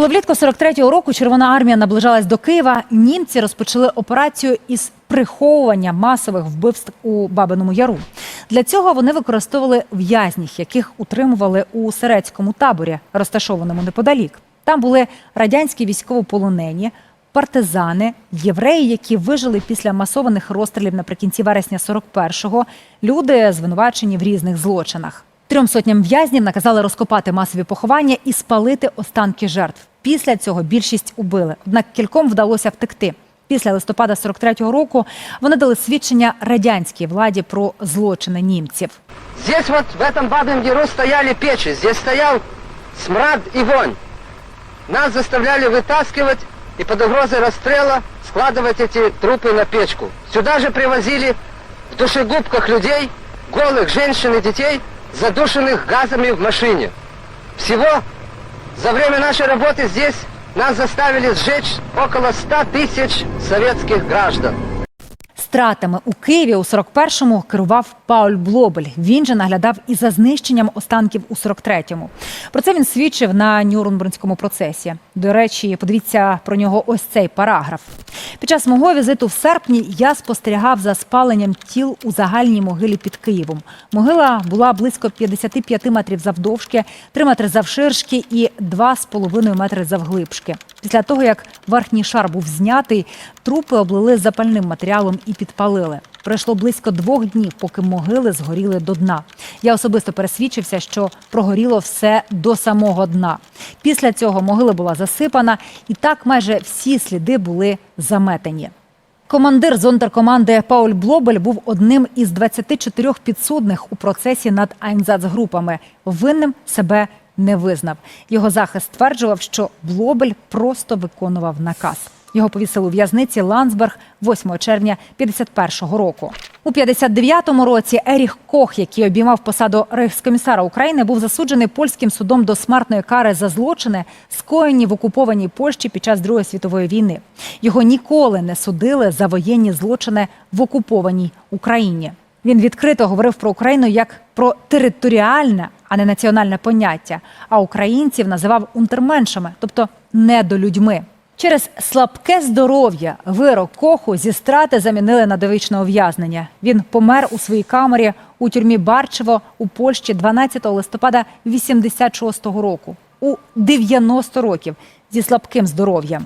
Коли влітку 43-го року Червона армія наближалась до Києва, німці розпочали операцію із приховування масових вбивств у Бабиному Яру. Для цього вони використовували в'язнів, яких утримували у Серецькому таборі, розташованому неподалік. Там були радянські військовополонені, партизани, євреї, які вижили після масованих розстрілів наприкінці вересня 41-го, люди звинувачені в різних злочинах. Трьом сотням в'язнів наказали розкопати масові поховання і спалити останки жертв. Після цього більшість убили. Однак кільком вдалося втекти. Після листопада 43-го року вони дали свідчення радянській владі про злочини німців. Здесь вот в этом бабьем яру стояли печи, здесь стоял смрад и вонь. Нас заставляли вытаскивать и под угрозой расстрела складывать эти трупы на печку. Сюда же привозили в душегубках людей, голых женщин и детей, задушенных газами в машине. Всего за время нашей работы здесь нас заставили сжечь около 100 тысяч советских граждан. Стратами у Києві у 41-му керував Пауль Блобель. Він же наглядав і за знищенням останків у 43-му. Про це він свідчив на Нюрнбернському процесі. До речі, подивіться про нього ось цей параграф. Під час мого візиту в серпні я спостерігав за спаленням тіл у загальній могилі під Києвом. Могила була близько 55 метрів завдовжки, 3 метри завширшки і 2,5 метри завглибшки. Після того, як верхній шар був знятий, трупи облили запальним матеріалом і підпалили. Пройшло близько двох днів, поки могили згоріли до дна. Я особисто пересвідчився, що прогоріло все до самого дна. Після цього могила була засипана, і так майже всі сліди були заметені. Командир зонтеркоманди Пауль Блобель був одним із 24 підсудних у процесі над Айнзацгрупами. Винним себе не визнав. Його захист стверджував, що Блобель просто виконував наказ. Його повісили у в'язниці Ландсберг 8 червня 51-го року. У 59-му році Еріх Кох, який обіймав посаду рейхскомісара України, був засуджений польським судом до смертної кари за злочини, скоєні в окупованій Польщі під час Другої світової війни. Його ніколи не судили за воєнні злочини в окупованій Україні. Він відкрито говорив про Україну як про територіальне, а не національне поняття. А українців називав унтерменшами, тобто недолюдьми. Через слабке здоров'я вирок Коху зі страти замінили на довічне ув'язнення. Він помер у своїй камері у тюрмі Барчево у Польщі 12 листопада 86-го року у 90 років зі слабким здоров'ям.